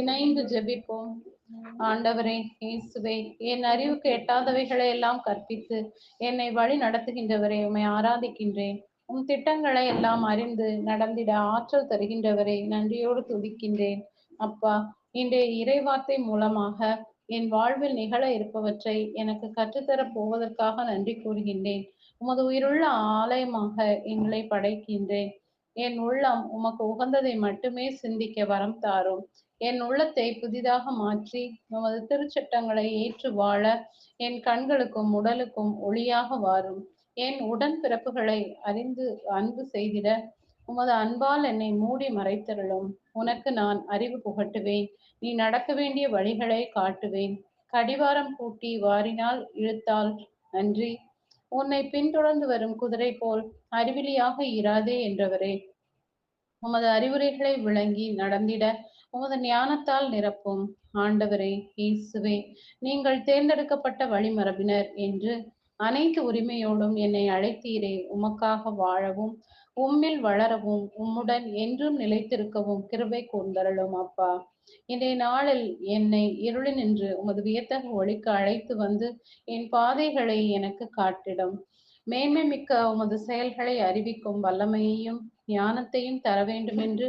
இணைந்து ஜெபிப்போம். ஆண்டவரே இயேசுவே என் அறிவுக்கு எட்டாதவைகளை எல்லாம் கற்பித்து என்னை வழி நடத்துகின்றவரே உம்மை ஆராதிக்கின்றேன். உம் திட்டங்களை எல்லாம் அறிந்து நடந்திட ஆற்றல் தருகின்றவரை நன்றியோடு துதிக்கின்றேன். அப்பா இன்றைய இறைவார்த்தை மூலமாக என் வாழ்வில் நிகழ இருப்பவற்றை எனக்கு கற்றுத்தரப் போவதற்காக நன்றி கூறுகின்றேன். உமது உயிருள்ள ஆலயமாக எங்களை படைக்கின்றேன். என் உள்ளம் உமக்கு உகந்ததை மட்டுமே சிந்திக்க வரம் தாரும். என் உள்ளத்தை புதிதாக மாற்றி உமது திருச்சட்டங்களை ஏற்று வாழ என் கண்களுக்கும் உடலுக்கும் ஒளியாக வாரும். என் உடன் பிறப்புகளை அறிந்து அன்பு செய்திட உமது அன்பால் என்னை மூடி மறைத்தருளும். உனக்கு நான் அறிவு புகட்டுவேன். நீ நடக்க வேண்டிய வழிகளை காட்டுவேன். கடிவாரம் பூட்டி வாரினால் இழுத்தால் நன்றி. உன்னை பின்தொடர்ந்து வரும் குதிரை போல் அறிவிலியாக இராதே என்றவரே. உமது அறிவுரைகளை விளங்கி நடந்திட உமது ஞானத்தால் நிரப்பும். ஆண்டவரே இயேசுவே நீங்கள் தேர்ந்தெடுக்கப்பட்ட வழிமரபினர் என்று அனைத்து உரிமையோடும் என்னை அழைத்தீரே. உமக்காக வாழவும் உம்மில் வளரவும் உம்முடன் என்றும் நிலைத்திருக்கவும் கிருபை கூர்ந்தருளும் அப்பா. இன்றைய நாளில் என்னை இருளினின்று உமது வியத்தக ஒளிக்கு அழைத்து வந்து என் பாதைகளை எனக்கு காட்டிடும். மேன்மை மிக்க உமது செயல்களை அறிவிக்கும் வல்லமையையும் ஞானத்தையும் தர வேண்டும் என்று